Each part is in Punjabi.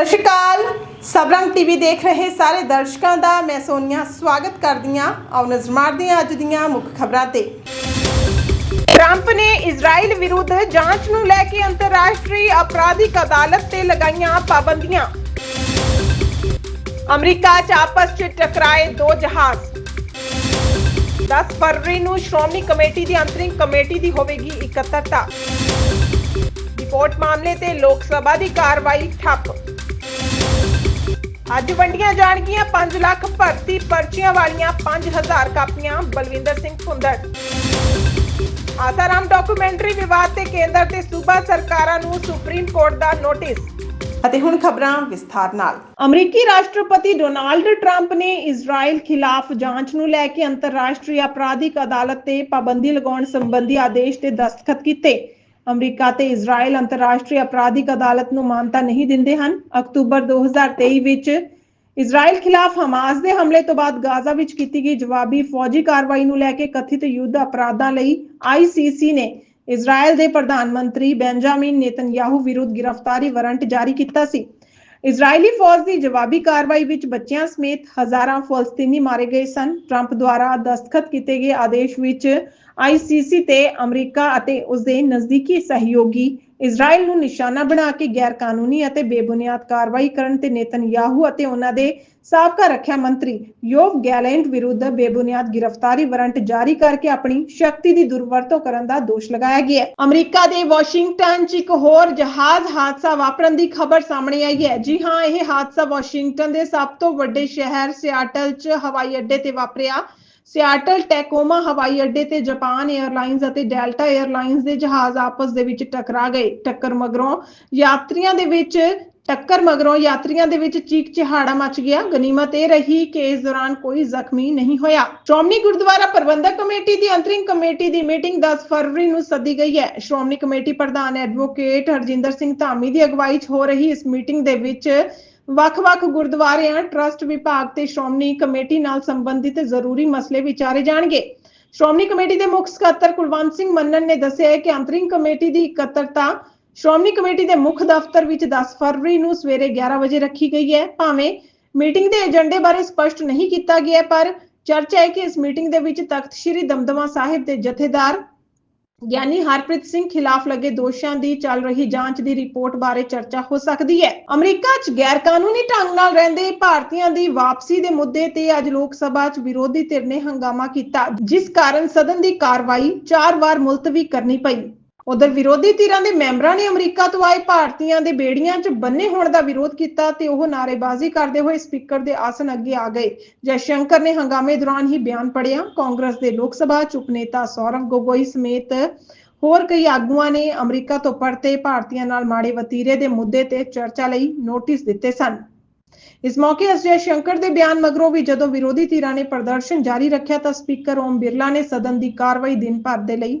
ਸਤਿ ਸ਼੍ਰੀ ਅਕਾਲ। ਸਬਰੰਗ ਟੀਵੀ ਦੇਖ ਰਹੇ ਸਾਰੇ ਦਰਸ਼ਕਾਂ ਦਾ ਮੈਂ ਸੋਨੀਆ ਸਵਾਗਤ ਕਰਦੀ ਹਾਂ ਆਓ ਨਜ਼ਰ ਮਾਰਦੇ ਹਾਂ ਅੱਜ ਦੀਆਂ ਮੁੱਖ ਖਬਰਾਂ ਤੇ। ਟਰੰਪ ਨੇ ਇਜ਼ਰਾਈਲ ਵਿਰੁੱਧ ਜਾਂਚ ਨੂੰ ਲੈ ਕੇ ਅੰਤਰਰਾਸ਼ਟਰੀ ਅਪਰਾਧਿਕ ਅਦਾਲਤ ਤੇ ਲਗਾਈਆਂ ਪਾਬੰਦੀਆਂ। ਅਮਰੀਕਾ 'ਚ ਆਪਸ 'ਚ ਟਕਰਾਏ ਦੋ ਜਹਾਜ਼। 10 ਫਰਵਰੀ ਨੂੰ ਸ਼੍ਰੋਮਣੀ ਕਮੇਟੀ ਦੀ ਅੰਤਰਿਮ ਕਮੇਟੀ ਦੀ ਹੋਵੇਗੀ ਇਕੱਤਰਤਾ। ਰਿਪੋਰਟ ਮਾਮਲੇ ਤੇ ਲੋਕ ਸਭਾ ਦੀ ਕਾਰਵਾਈ ਠੱਪ। ਅੱਜ ਵੰਡੀਆਂ ਜਾਣਗੀਆਂ 5 ਲੱਖ ਭਰਤੀ ਪਰਚੀਆਂ ਵਾਲੀਆਂ 5000 ਕਾਪੀਆਂ ਬਲਵਿੰਦਰ ਸਿੰਘ ਭੁੰਦੜ। ਆਸਾਰਾਮ ਡਾਕੂਮੈਂਟਰੀ ਵਿਵਾਦ ਤੇ ਕੇਂਦਰ ਤੇ ਸੂਬਾ ਸਰਕਾਰਾਂ ਨੂੰ ਸੁਪਰੀਮ ਕੋਰਟ ਦਾ ਨੋਟਿਸ ਅਤੇ ਹੁਣ ਖਬਰਾਂ ਵਿਸਥਾਰ ਨਾਲ। ਅਮਰੀਕੀ ਰਾਸ਼ਟਰਪਤੀ ਡੋਨਾਲਡ ਟਰੰਪ ਨੇ ਇਜ਼ਰਾਈਲ ਖਿਲਾਫ ਜਾਂਚ ਨੂੰ ਲੈ ਕੇ ਅੰਤਰਰਾਸ਼ਟਰੀ ਅਪਰਾਧਿਕ ਅਦਾਲਤ ਤੇ ਪਾਬੰਦੀ ਲਗਾਉਣ ਸੰਬੰਧੀ ਆਦੇਸ਼ ਤੇ ਦਸਤਖਤ ਕੀਤੇ। ਅਮਰੀਕਾ ਤੇ ਇਜ਼ਰਾਈਲ ਅੰਤਰਰਾਸ਼ਟਰੀ ਅਪਰਾਧਿਕ ਅਦਾਲਤ ਨੂੰ ਮਾਨਤਾ ਨਹੀਂ ਦਿੰਦੇ ਹਨ। ਅਕਤੂਬਰ 2023 ਵਿੱਚ ਇਜ਼ਰਾਈਲ ਖਿਲਾਫ ਹਮਾਸ ਦੇ ਹਮਲੇ ਤੋਂ ਬਾਅਦ ਗਾਜ਼ਾ ਵਿੱਚ ਕੀਤੀ ਗਈ ਜਵਾਬੀ ਫੌਜੀ ਕਾਰਵਾਈ ਨੂੰ ਲੈ ਕੇ ਕਥਿਤ ਯੁੱਧ ਅਪਰਾਧਾਂ ਲਈ ਆਈਸੀਸੀ ਨੇ ਇਜ਼ਰਾਈਲ ਦੇ ਪ੍ਰਧਾਨ ਮੰਤਰੀ ਬੈਂਜਾਮਿਨ ਨੇਤਨਯਾਹੂ ਵਿਰੁੱਧ ਗ੍ਰਿਫਤਾਰੀ ਵਾਰੰਟ ਜਾਰੀ ਕੀਤਾ ਸੀ। ਇਜ਼ਰਾਈਲੀ ਫੌਜ ਦੀ ਜਵਾਬੀ ਕਾਰਵਾਈ ਵਿੱਚ ਬੱਚਿਆਂ ਸਮੇਤ ਹਜ਼ਾਰਾਂ ਫਲਸਤੀਨੀ ਮਾਰੇ ਗਏ ਸਨ। ਟਰੰਪ ਦੁਆਰਾ ਦਸਤਖਤ ਕੀਤੇ ਗਏ ਆਦੇਸ਼ ਵਿੱਚ ਆਈਸੀਸੀ ਤੇ ਅਮਰੀਕਾ ਅਤੇ ਉਸ ਦੇ ਨਜ਼ਦੀਕੀ ਸਹਿਯੋਗੀ ਇਜ਼ਰਾਈਲ ਨੂੰ ਨਿਸ਼ਾਨਾ ਬਣਾ ਕੇ ਗੈਰ ਕਾਨੂੰਨੀ ਅਤੇ ਬੇਬੁਨਿਆਦ ਕਾਰਵਾਈ ਕਰਨ ਤੇ ਨੇਤਨਯਾਹੂ ਅਤੇ ਉਹਨਾਂ ਦੇ ਸਾਬਕਾ ਰੱਖਿਆ ਮੰਤਰੀ ਯੋਵ ਗੈਲੈਂਟ ਵਿਰੁੱਧ ਬੇਬੁਨਿਆਦ ਗ੍ਰਿਫਤਾਰੀ ਵਾਰੰਟ ਜਾਰੀ ਕਰਕੇ ਆਪਣੀ ਸ਼ਕਤੀ ਦੀ ਦੁਰਵਰਤੋਂ ਕਰਨ ਦਾ ਦੋਸ਼ ਲਗਾਇਆ ਗਿਆ ਹੈ। ਅਮਰੀਕਾ ਦੇ ਵਾਸ਼ਿੰਗਟਨ 'ਚ ਇੱਕ ਹੋਰ ਜਹਾਜ਼ ਹਾਦਸਾ ਵਾਪਰਨ ਦੀ ਖਬਰ ਸਾਹਮਣੇ ਆਈ ਹੈ। ਜੀ ਹਾਂ, ਇਹ ਹਾਦਸਾ ਵਾਸ਼ਿੰਗਟਨ ਦੇ ਸਭ ਤੋਂ ਵੱਡੇ ਸ਼ਹਿਰ ਸਿਆਟਲ 'ਚ ਹਵਾਈ ਅੱਡੇ ਤੇ ਵਾਪਰਿਆ। ਸਿਆਟਲ ਟੈਕੋਮਾ ਹਵਾਈ ਅੱਡੇ ਤੇ ਜਾਪਾਨ 에ਅਰਲਾਈਨਸ ਅਤੇ ਡੈਲਟਾ 에ਅਰਲਾਈਨਸ ਦੇ ਜਹਾਜ਼ ਆਪਸ ਦੇ ਵਿੱਚ ਟਕਰਾ ਗਏ। ਟੱਕਰ ਮਗਰੋਂ ਯਾਤਰੀਆਂ ਦੇ ਵਿੱਚ ਟੱਕਰ ਮਗਰੋਂ ਯਾਤਰੀਆਂ ਦੇ ਵਿੱਚ ਚੀਕ ਚਿਹਾੜਾ ਮਚ ਗਿਆ। ਗਨੀਮਤ ਇਹ ਰਹੀ ਕਿ ਇਸ ਦੌਰਾਨ ਕੋਈ ਜ਼ਖਮੀ ਨਹੀਂ ਹੋਇਆ। ਸ਼੍ਰੋਮਣੀ ਗੁਰਦੁਆਰਾ ਪ੍ਰਬੰਧਕ ਕਮੇਟੀ ਦੀ ਅੰਤਰਿੰਗ ਕਮੇਟੀ ਦੀ ਮੀਟਿੰਗ 10 ਫਰਵਰੀ ਨੂੰ ਸੱਦੀ ਗਈ ਹੈ। ਸ਼੍ਰੋਮਣੀ ਕਮੇਟੀ ਪ੍ਰਧਾਨ ਐਡਵੋਕੇਟ ਹਰਜਿੰਦਰ ਸਿੰਘ ਧਾਮੀ ਦੀ ਅਗਵਾਈ 'ਚ ਹੋ ਰਹੀ ਇਸ ਮੀਟਿੰਗ ਦੇ ਵਿੱਚ ਵੱਖ-ਵੱਖ ਗੁਰਦੁਆਰਿਆਂ, ਟਰਸਟ ਵਿਭਾਗ ਤੇ ਸ਼੍ਰੋਮਣੀ ਕਮੇਟੀ ਨਾਲ ਸੰਬੰਧਿਤ ਜ਼ਰੂਰੀ ਮਸਲੇ ਵਿਚਾਰੇ ਜਾਣਗੇ। ਸ਼੍ਰੋਮਣੀ ਕਮੇਟੀ ਦੇ ਮੁੱਖ ਸਕੱਤਰ ਕੁਲਵੰਤ ਸਿੰਘ ਮੰਨਨ ਨੇ ਦੱਸਿਆ ਕਿ ਅੰਤਰਿਮ ਕਮੇਟੀ ਦੀ ਇਕੱਤਰਤਾ ਸ਼੍ਰੋਮਣੀ ਕਮੇਟੀ ਦੇ ਮੁੱਖ ਦਫ਼ਤਰ ਵਿੱਚ 10 ਫਰਵਰੀ ਨੂੰ ਸਵੇਰੇ 11 ਵਜੇ ਰੱਖੀ ਗਈ ਹੈ। ਭਾਵੇਂ ਮੀਟਿੰਗ ਦੇ ਏਜੰਡੇ ਬਾਰੇ ਸਪਸ਼ਟ ਨਹੀਂ ਕੀਤਾ ਗਿਆ, ਪਰ ਚਰਚਾ ਹੈ ਕਿ ਇਸ ਮੀਟਿੰਗ ਦੇ ਵਿੱਚ ਤਖਤ ਸ੍ਰੀ ਦਮਦਮਾ ਸਾਹਿਬ ਦੇ ਜਥੇਦਾਰ ਗਿਆਨੀ ਹਰਪ੍ਰੀਤ ਸਿੰਘ ਖਿਲਾਫ ਲੱਗੇ ਦੋਸ਼ਾਂ ਦੀ ਚੱਲ ਰਹੀ ਜਾਂਚ ਦੀ ਰਿਪੋਰਟ ਬਾਰੇ ਚਰਚਾ ਹੋ ਸਕਦੀ ਹੈ। ਅਮਰੀਕਾ 'ਚ ਗੈਰ ਕਾਨੂੰਨੀ ਢੰਗ ਨਾਲ ਰਹਿੰਦੇ ਭਾਰਤੀਆਂ ਦੀ ਵਾਪਸੀ ਦੇ ਮੁੱਦੇ ਤੇ ਅੱਜ ਲੋਕ ਸਭਾ 'ਚ ਵਿਰੋਧੀ ਧਿਰ ਨੇ ਹੰਗਾਮਾ ਕੀਤਾ, ਜਿਸ ਕਾਰਨ ਸਦਨ ਦੀ ਕਾਰਵਾਈ ਚਾਰ ਵਾਰ ਮੁਲਤਵੀ ਕਰਨੀ ਪਈ। ਉਧਰ ਵਿਰੋਧੀ ਧਿਰਾਂ ਦੇ ਮੈਂਬਰਾਂ ਨੇ ਅਮਰੀਕਾ ਤੋਂ ਆਏ ਭਾਰਤੀਆਂ ਦੇ ਬੇੜੀਆਂ 'ਚ ਬੰਨੇ ਹੋਣ ਦਾ ਵਿਰੋਧ ਕੀਤਾ ਤੇ ਉਹ ਨਾਅਰੇਬਾਜ਼ੀ ਕਰਦੇ ਹੋਏ ਸਪੀਕਰ ਦੇ ਆਸਨ ਅੱਗੇ ਆ ਗਏ। ਜੈਸ਼ੰਕਰ ਨੇ ਹੰਗਾਮੇ ਦੌਰਾਨ ਹੀ ਬਿਆਨ ਪੜਿਆ ਕਾਂਗਰਸ ਦੇ ਲੋਕ ਸਭਾ ਚੁੱਪ ਨੇਤਾ ਸੌਰਵ ਗੋਗੋਈ ਸਮੇਤ ਹੋਰ ਕਈ ਆਗੂਆਂ ਨੇ ਅਮਰੀਕਾ ਤੋਂ ਪਰਤੇ ਭਾਰਤੀਆਂ ਨਾਲ ਮਾੜੇ ਵਤੀਰੇ ਦੇ ਮੁੱਦੇ ਤੇ ਚਰਚਾ ਲਈ ਨੋਟਿਸ ਦਿੱਤੇ ਸਨ। ਇਸ ਮੌਕੇ ਅਜੇ ਸ਼ੰਕਰ ਦੇ ਬਿਆਨ ਮਗਰੋਂ ਵੀ ਜਦੋਂ ਵਿਰੋਧੀ ਧਿਰਾਂ ਨੇ ਪ੍ਰਦਰਸ਼ਨ ਜਾਰੀ ਰੱਖਿਆ ਤਾਂ ਸਪੀਕਰ ਓਮ ਬਿਰਲਾ ਨੇ ਸਦਨ ਦੀ ਕਾਰਵਾਈ ਦਿਨ ਭਰ ਦੇ ਲਈ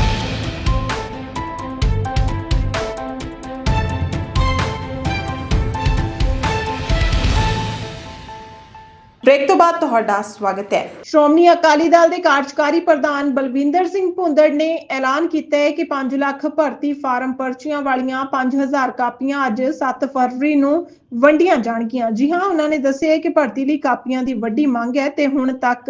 ਬ੍ਰੇਕ ਤੋਂ ਬਾਅਦ ਤੁਹਾਡਾ ਸਵਾਗਤ ਹੈ। ਸ਼੍ਰੋਮਣੀ ਅਕਾਲੀ ਦਲ ਦੇ ਕਾਰਜਕਾਰੀ ਪ੍ਰਧਾਨ ਬਲਵਿੰਦਰ ਸਿੰਘ ਭੁੰਦੜ ਨੇ ਐਲਾਨ ਕੀਤਾ ਹੈ ਕਿ 5 ਲੱਖ ਭਰਤੀ ਫਾਰਮ ਪਰਚੀਆਂ ਵਾਲੀਆਂ 5000 ਕਾਪੀਆਂ ਅੱਜ 7 ਫਰਵਰੀ ਨੂੰ ਵੰਡੀਆਂ ਜਾਣਗੀਆਂ। ਜੀ ਹਾਂ, ਉਹਨਾਂ ਨੇ ਦੱਸਿਆ ਕਿ ਭਰਤੀ ਲਈ ਕਾਪੀਆਂ ਦੀ ਵੱਡੀ ਮੰਗ ਹੈ ਤੇ ਹੁਣ ਤੱਕ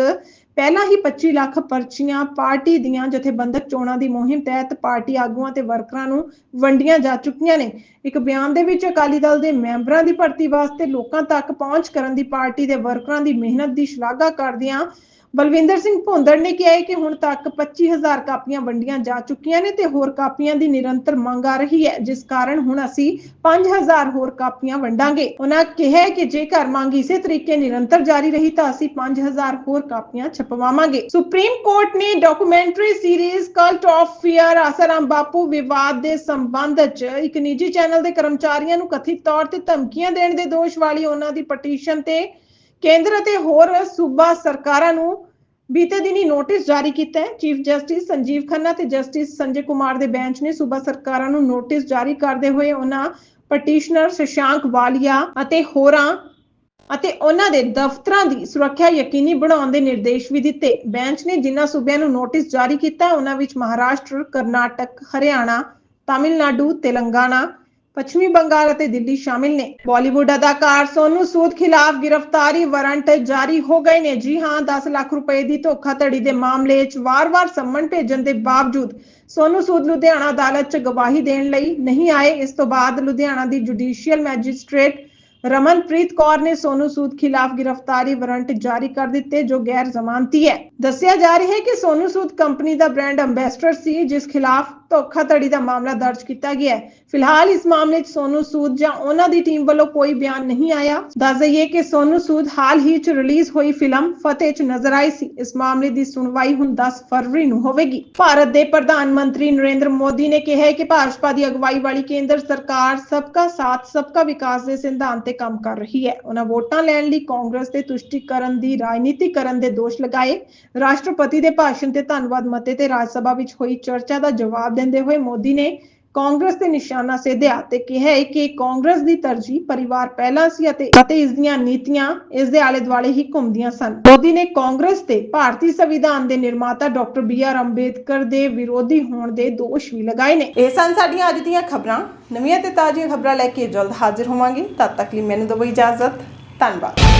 ਪਹਿਲਾਂ ਹੀ 25 ਲੱਖ ਪਰਚੀਆਂ ਪਾਰਟੀ ਦੀਆਂ ਜਥੇਬੰਦਕ ਚੋਣਾਂ ਦੀ ਮੁਹਿੰਮ ਤਹਿਤ ਪਾਰਟੀ ਆਗੂਆਂ ਤੇ ਵਰਕਰਾਂ ਨੂੰ ਵੰਡੀਆਂ ਜਾ ਚੁੱਕੀਆਂ ਨੇ। ਇੱਕ ਬਿਆਨ ਦੇ ਵਿੱਚ ਅਕਾਲੀ ਦਲ ਦੇ ਮੈਂਬਰਾਂ ਦੀ ਭਰਤੀ ਵਾਸਤੇ ਲੋਕਾਂ ਤੱਕ ਪਹੁੰਚ ਕਰਨ ਦੀ ਪਾਰਟੀ ਦੇ ਵਰਕਰਾਂ ਦੀ ਮਿਹਨਤ ਦੀ ਸ਼ਲਾਘਾ ਕਰਦਿਆਂ ਬਲਵਿੰਦਰ ਸਿੰਘ ਭੁੰਦੜ ਨੇ ਕਿਹਾ ਹੈ ਕਿ ਹੁਣ ਤੱਕ 25000 ਕਾਪੀਆਂ ਵੰਡੀਆਂ ਜਾ ਚੁੱਕੀਆਂ ਨੇ ਤੇ ਹੋਰ ਕਾਪੀਆਂ ਦੀ ਨਿਰੰਤਰ ਮੰਗ ਆ ਰਹੀ ਹੈ, ਜਿਸ ਕਾਰਨ ਹੁਣ ਅਸੀਂ 5000 ਹੋਰ ਕਾਪੀਆਂ ਵੰਡਾਂਗੇ। ਉਹਨਾਂ ਕਿਹਾ ਕਿ ਜੇਕਰ ਮੰਗ ਇਸੇ ਤਰੀਕੇ ਨਿਰੰਤਰ ਜਾਰੀ ਰਹੀ ਤਾਂ ਅਸੀਂ 5000 ਹੋਰ ਕਾਪੀਆਂ ਛਪਵਾਵਾਂਗੇ। ਸੁਪਰੀਮ ਕੋਰਟ ਨੇ documentary series Cult of Fear Asaram Bapu ਵਿਵਾਦ ਦੇ ਸੰਬੰਧ 'ਚ ਇੱਕ ਨਿੱਜੀ ਚੈਨਲ ਦੇ ਕਰਮਚਾਰੀਆਂ ਨੂੰ ਕਥਿਤ ਤੌਰ ਤੇ ਧਮਕੀਆਂ ਦੇਣ ਦੇ ਦੋਸ਼ ਵਾਲੀ ਉਹਨਾਂ ਦੀ ਪਟੀਸ਼ਨ ਤੇ ਕੇਂਦਰ ਅਤੇ ਹੋਰ ਸੂਬਾ ਸਰਕਾਰਾਂ ਨੂੰ ਬੀਤੇ ਦਿਨੀ ਨੋਟਿਸ ਜਾਰੀ ਕੀਤਾ ਹੈ। ਚੀਫ ਜਸਟਿਸ ਸੰਜੀਵ ਖੰਨਾ ਤੇ ਜਸਟਿਸ ਸੰਜੇ ਕੁਮਾਰ ਦੇ ਬੈਂਚ ਨੇ ਸੂਬਾ ਸਰਕਾਰਾਂ ਨੂੰ ਨੋਟਿਸ ਜਾਰੀ ਕਰਦੇ ਹੋਏ ਉਹਨਾਂ ਪਟੀਸ਼ਨਰ ਸ਼ਸ਼ਾਂਕ ਵਾਲੀਆ ਅਤੇ ਹੋਰਾਂ ਅਤੇ ਉਹਨਾਂ ਦੇ ਦਫ਼ਤਰਾਂ ਦੀ ਸੁਰੱਖਿਆ ਯਕੀਨੀ ਬਣਾਉਣ ਦੇ ਨਿਰਦੇਸ਼ ਵੀ ਦਿੱਤੇ। ਬੈਂਚ ਨੇ ਜਿਨ੍ਹਾਂ ਸੂਬਿਆਂ ਨੂੰ ਨੋਟਿਸ ਜਾਰੀ ਕੀਤਾ ਹੈ, ਉਹਨਾਂ ਵਿੱਚ ਮਹਾਰਾਸ਼ਟਰ ਕਰਨਾਟਕ ਹਰਿਆਣਾ ਤਾਮਿਲਨਾਡੂ ਤੇਲੰਗਾਨਾ ਪੱਛਮੀ ਬੰਗਾਲ ਅਤੇ ਦਿੱਲੀ ਸ਼ਾਮਿਲ ਨੇ। ਬਾਲੀਵੁੱਡ ਅਦਾਕਾਰ ਸੋਨੂ ਸੂਦ ਖਿਲਾਫ ਗ੍ਰਿਫਤਾਰੀ ਵਾਰੰਟ ਜਾਰੀ ਹੋ ਗਏ ਨੇ। ਜੀ ਹਾਂ 10 ਲੱਖ ਰੁਪਏ ਦੀ ਧੋਖਾਧੜੀ ਦੇ ਮਾਮਲੇ 'ਚ ਵਾਰ-ਵਾਰ ਸੰਮਨ ਭੇਜਣ ਦੇ ਬਾਵਜੂਦ ਸੋਨੂ ਸੂਦ ਲੁਧਿਆਣਾ ਅਦਾਲਤ 'ਚ ਗਵਾਹੀ ਦੇਣ ਲਈ ਨਹੀਂ ਆਏ। ਇਸ ਤੋਂ ਬਾਅਦ ਲੁਧਿਆਣਾ ਦੀ ਜੁਡੀਸ਼ੀਅਲ ਮੈਜਿਸਟ੍ਰੇਟ ਰਮਨਪ੍ਰੀਤ ਕੌਰ ਨੇ ਸੋਨੂ ਸੂਦ ਖਿਲਾਫ ਗ੍ਰਿਫਤਾਰੀ ਵਾਰੰਟ ਜਾਰੀ ਕਰ ਦਿੱਤੇ, ਜੋ ਗੈਰ ਜ਼ਮਾਨਤੀ ਹੈ। ਦੱਸਿਆ ਜਾ ਰਿਹਾ ਹੈ ਕਿ ਸੋਨੂ ਸੂਦ ਕੰਪਨੀ ਦਾ ਬ੍ਰਾਂਡ ਅੰਬੈਸਡਰ ਸੀ, ਜਿਸ ਖਿਲਾਫ ਧੋਖਾਧੜੀ ਦਾ ਮਾਮਲਾ ਦਰਜ ਕੀਤਾ ਗਿਆ ਹੈ। ਫਿਲਹਾਲ ਇਸ ਮਾਮਲੇ 'ਚ ਸੋਨੂ ਸੂਦ ਜਾਂ ਉਹਨਾਂ ਦੀ ਟੀਮ ਵੱਲੋਂ ਕੋਈ ਬਿਆਨ ਨਹੀਂ ਆਇਆ। ਦੱਸ ਦਈਏ ਕਿ ਸੋਨੂ ਸੂਦ ਹਾਲ ਹੀ 'ਚ ਰਿਲੀਜ਼ ਹੋਈ ਫਿਲਮ ਫਤਿਹ 'ਚ ਨਜ਼ਰ ਆਈ ਸੀ। ਇਸ ਮਾਮਲੇ ਦੀ ਸੁਣਵਾਈ ਹੁਣ 10 ਫਰਵਰੀ ਨੂੰ ਹੋਵੇਗੀ। ਭਾਰਤ ਦੇ ਪ੍ਰਧਾਨ ਮੰਤਰੀ ਨਰਿੰਦਰ ਮੋਦੀ ਨੇ ਕਿਹਾ ਹੈ ਕਿ ਭਾਜਪਾ ਦੀ ਅਗਵਾਈ ਵਾਲੀ ਕੇਂਦਰ ਸਰਕਾਰ ਸਬਕਾ ਸਾਥ, ਸਬਕਾ ਵਿਕਾਸ ਦੇ ਸਿਧਾਂਤ ਤੇ ਕੰਮ ਕਰ ਰਹੀ ਹੈ। ਉਹਨਾਂ ਵੋਟਾਂ ਲੈਣ ਲਈ ਕਾਂਗਰਸ ਦੇ ਤੁਸ਼ਟੀਕਰਨ ਦੀ ਰਾਜਨੀਤੀ ਕਰਨ ਦੇ ਦੋਸ਼ ਲਗਾਏ। ਰਾਸ਼ਟਰਪਤੀ ਦੇ ਭਾਸ਼ਣ ਤੇ ਧੰਨਵਾਦ ਮਤੇ ਤੇ ਰਾਜ ਸਭਾ ਵਿੱਚ ਹੋਈ ਚਰਚਾ ਦਾ ਜਵਾਬ ਦਿੰਦੇ ਹੋਏ ਮੋਦੀ ਨੇ ਕਾਂਗਰਸ ਤੇ ਨਿਸ਼ਾਨਾ ਸਾਧਿਆ ਤੇ ਕਿਹਾ ਹੈ ਕਿ ਕਾਂਗਰਸ ਦੀ ਤਰਜੀਹ ਪਰਿਵਾਰ ਪਹਿਲਾਂ ਸੀ ਅਤੇ ਅਤੇ ਇਸ ਦੀਆਂ ਨੀਤੀਆਂ ਇਸ ਦੇ ਆਲੇ ਦੁਆਲੇ ਹੀ ਘੁੰਮਦੀਆਂ ਸਨ। ਮੋਦੀ ਨੇ ਕਾਂਗਰਸ ਤੇ ਭਾਰਤੀ ਸੰਵਿਧਾਨ ਦੇ ਨਿਰਮਾਤਾ ਡਾਕਟਰ ਬੀ ਆਰ ਅੰਬੇਦਕਰ ਦੇ ਵਿਰੋਧੀ ਹੋਣ ਦੇ ਦੋਸ਼ ਵੀ ਲਗਾਏ ਨੇ। ਇਹ ਸਨ ਸਾਡੀਆਂ ਅੱਜ ਦੀਆਂ ਖਬਰਾਂ। ਨਵੀਆਂ ਤੇ ਤਾਜ਼ੀਆਂ ਖਬਰਾਂ ਲੈ ਕੇ ਜਲਦ ਹਾਜ਼ਰ ਹੋਵਾਂਗੇ। ਤਦ ਤੱਕ ਲਈ ਮੈਨੂੰ ਦਿਓ ਇਜਾਜ਼ਤ। ਧੰਨਵਾਦ।